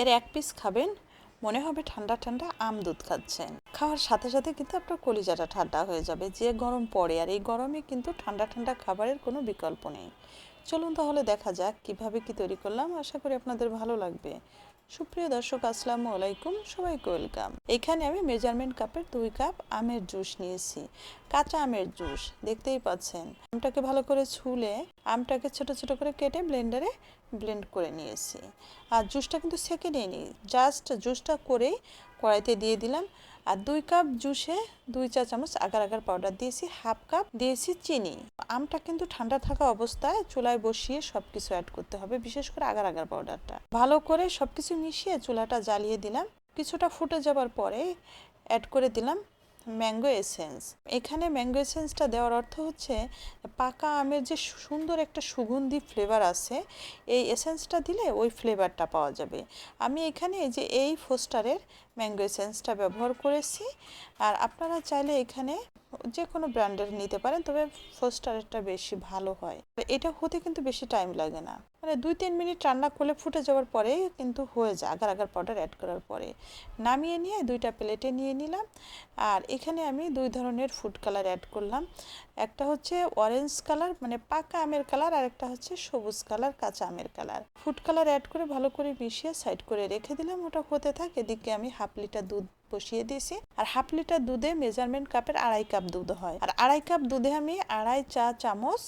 এর এক পিস খাবেন, মনে হবে ঠান্ডা ঠান্ডা আম দুধ খাচ্ছেন। খাওয়ার সাথে সাথে কিন্তু আপনার কলিজাটা ঠান্ডা হয়ে যাবে, যে গরম পড়ে। আর এই গরমে কিন্তু ঠান্ডা ঠান্ডা খাবারের কোনো বিকল্প নেই। চলুন তাহলে দেখা যাক কীভাবে কি তৈরি করলাম। আশা করি আপনাদের ভালো লাগবে। সুপ্রিয় দর্শক, আসসালামু আলাইকুম। সবাইকে ওয়েলকাম। এখানে আমি মেজারমেন্ট কাপের দুই কাপ আমের জুস নিয়েছি। কাঁচা আমের জুস, দেখতেই পাচ্ছেন। আমটাকে ভালো করে ছুলে আমটাকে ছোট ছোট করে কেটে ব্লেন্ডারে ব্লেন্ড করে নিয়েছি। আর জুসটা কিন্তু সেকে নিইনি জাস্ট জুসটা করেই কড়াইতে দিয়ে দিলাম। আর দুই কাপ জুসে দুই চা চামচ আগার আগার পাউডার দিয়েছি হাফ কাপ দিয়েছি চিনি। আমটা কিন্তু ঠান্ডা থাকা অবস্থায় চুলায় বসিয়ে সব কিছু অ্যাড করতে হবে, বিশেষ করে আগার আগার পাউডারটা ভালো করে সব কিছু মিশিয়ে চুলাটা জ্বালিয়ে দিলাম। কিছুটা ফুটে যাবার পরে অ্যাড করে দিলাম ম্যাঙ্গো এসেন্স এখানে ম্যাঙ্গো এসেন্সটা দেওয়ার অর্থ হচ্ছে পাকা আমের যে সুন্দর একটা সুগন্ধি ফ্লেভার আছে, এই এসেন্সটা দিলে ওই ফ্লেভারটা পাওয়া যাবে। আমি এখানে যে এই ফোস্টারের ম্যাঙ্গো এসেন্সটা ব্যবহার করেছি। আর আপনারা চাইলে এখানে যে কোনো ব্র্যান্ডের নিতে পারেন, তবে ফোস্টারেরটা বেশি ভালো হয়। এটা হতে কিন্তু বেশি টাইম লাগে না। মানে দুই তিন মিনিট রান্না করলে ফুটে যাওয়ার পরে কিন্তু হয়ে যায়, আগার আগার পাউডার অ্যাড করার পরে। নামিয়ে নিয়ে দুইটা প্লেটে নিয়ে নিলাম। আর এখানে আমি দুই ধরনের ফুড কালার অ্যাড করলাম। একটা হচ্ছে অরেঞ্জ কালার মানে পাকা আমের কালার আর একটা হচ্ছে সবুজ কালার কাঁচা আমের কালার ফুড কালার অ্যাড করে ভালো করে মিশিয়ে সাইড করে রেখে দিলাম, ওটা হতে থাক, এদিকে আমি হাফ লিটার দুধ বসিয়ে দিয়েছি। আর হাফ লিটার দুধে মেজারমেন্ট কাপের আড়াই কাপ দুধ হয়। আর আড়াই কাপ দুধে আমি আড়াই চা চামচ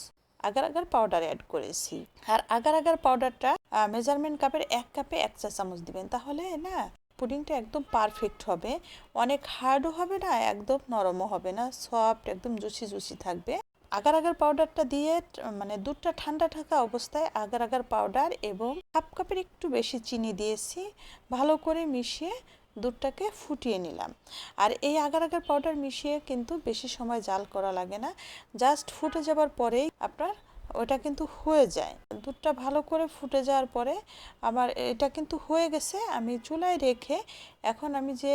আগার আগার পাউডার অ্যাড করেছি। আর আগার আগার পাউডারটা মেজারমেন্ট কাপের এক কাপে এক চা চামচ দিবেন। তাহলে না, পুডিংটা একদম পারফেক্ট হবে। অনেক হার্ডও হবে না, একদম নরমও হবে না। সফট একদম জুসি জুসি থাকবে। আগার আগার পাউডারটা দিয়ে মানে দুধটা ঠান্ডা থাকা অবস্থায় আগার আগার পাউডার এবং হাফ কাপের একটু বেশি চিনি দিয়েছি। ভালো করে মিশিয়ে দুধটাকে ফুটিয়ে নিলাম। আর এই আগার আগার পাউডার মিশিয়ে কিন্তু বেশি সময় জাল করা লাগে না। জাস্ট ফুটে যাবার পরেই আপনার ওটা কিন্তু হয়ে যায়। দুধটা ভালো করে ফুটে যাওয়ার পরে আমার এটা কিন্তু হয়ে গেছে। আমি চুলায় রেখে এখন আমি যে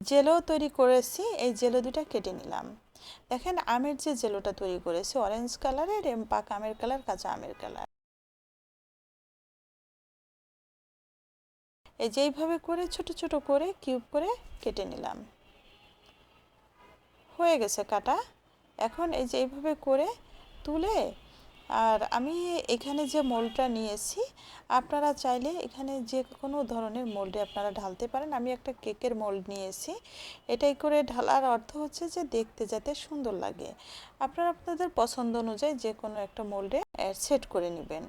জেলো তৈরি করেছি, এই জেলো দুটা কেটে নিলাম। দেখেন আমের যে জেলোটা তৈরি করেছি অরেঞ্জ কালারের পাকা আমের কালার কাঁচা আমের কালার এই যে এইভাবে করে ছোট ছোট করে কিউব করে কেটে নিলাম। হয়ে গেছে কাটা। এখন এই যে এইভাবে করে তুলে আর আমি এখানে যে মোলটা নিয়েছি, আপনারা চাইলে এখানে যে কোনো ধরনের মোল্ডে আপনারা ঢালতে পারেন। আমি একটা কেকের মোল্ড নিয়েছি। এটাই করে ঢালার অর্থ হচ্ছে যে দেখতে যাতে সুন্দর লাগে। আপনারা আপনাদের পছন্দ অনুযায়ী যে কোনো একটা মোল্ডে সেট করে নেবেন।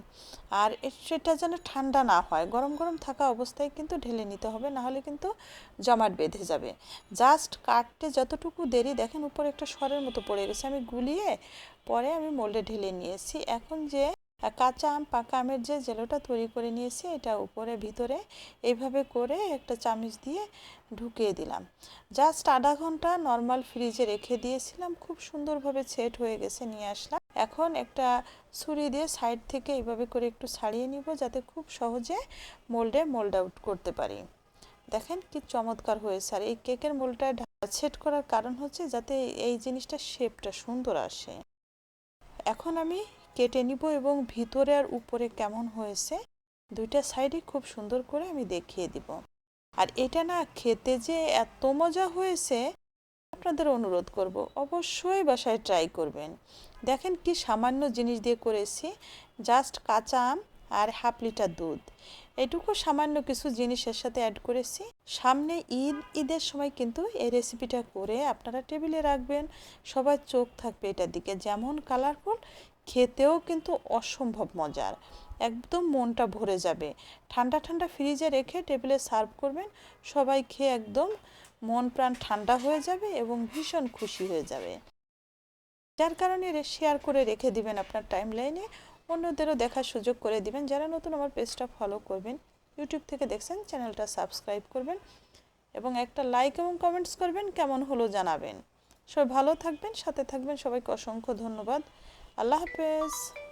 আর সেটা যেন ঠান্ডা না হয়, গরম গরম থাকা অবস্থায় কিন্তু ঢেলে নিতে হবে, না হলে কিন্তু জমাট বেঁধে যাবে। জাস্ট কাটতে যতটুকু দেরি, দেখেন উপরে একটা স্বরের মতো পড়ে গেছে। আমি গুলিয়ে পরে আমি মোল্ডে ঢেলে নিয়েছি। এখন যে কাঁচা আম, পাকা আমের যে জেলোটা তৈরি করে নিয়েছি, এটা উপরে, ভিতরে এইভাবে করে একটা চামচ দিয়ে ঢুকিয়ে দিলাম। জাস্ট আধা ঘণ্টা নর্মাল ফ্রিজে রেখে দিয়েছিলাম। খুব সুন্দরভাবে সেট হয়ে গেছে, নিয়ে আসলাম। এখন একটা ছুরি দিয়ে সাইড থেকে এইভাবে করে একটু ছাড়িয়ে নিব, যাতে খুব সহজে মোল্ডে মোল্ড আউট করতে পারি। দেখেন কি চমৎকার হয়েছে। আর এই কেকের মোল্ডটা সেট করার কারণ হচ্ছে যাতে এই জিনিসটা শেপটা সুন্দর আসে। এখন আমি কেটে নিব এবং ভিতরে আর উপরে কেমন হয়েছে, দুইটা সাইডে খুব সুন্দর করে আমি দেখিয়ে দিব। আর এটা না খেতে যে এত মজা হয়েছে, আপনাদের অনুরোধ করব। অবশ্যই বাসায় ট্রাই করবেন। দেখেন কি সামান্য জিনিস দিয়ে করেছি, জাস্ট কাঁচা আম আর হাফ লিটার দুধ। এটুকু সামান্য কিছু জিনিসের সাথে অ্যাড করেছি। সামনে ঈদ, ঈদের সময় কিন্তু এই রেসিপিটা করে আপনারা টেবিলে রাখবেন। সবার চোখ থাকবে এটার দিকে। যেমন কালারফুল খেতেও কিন্তু অসম্ভব মজার। একদম মনটা ভরে যাবে। ঠান্ডা ঠান্ডা ফ্রিজে রেখে টেবিলে সার্ভ করবেন। সবাই খেয়ে একদম মন প্রাণ ঠান্ডা হয়ে যাবে এবং ভীষণ খুশি হয়ে যাবে। যার কারণে শেয়ার করে রেখে দিবেন আপনার টাইম লাইনে অন্যদেরও দেখার সুযোগ করে দিবেন। যারা নতুন আমার পেজটা ফলো করবেন ইউটিউব থেকে দেখছেন চ্যানেলটা সাবস্ক্রাইব করবেন এবং একটা লাইক এবং কমেন্টস করবেন, কেমন হলো জানাবেন। সবাই ভালো থাকবেন, সাথে থাকবেন। সবাইকে অসংখ্য ধন্যবাদ। আল্লাহ হাফেজ।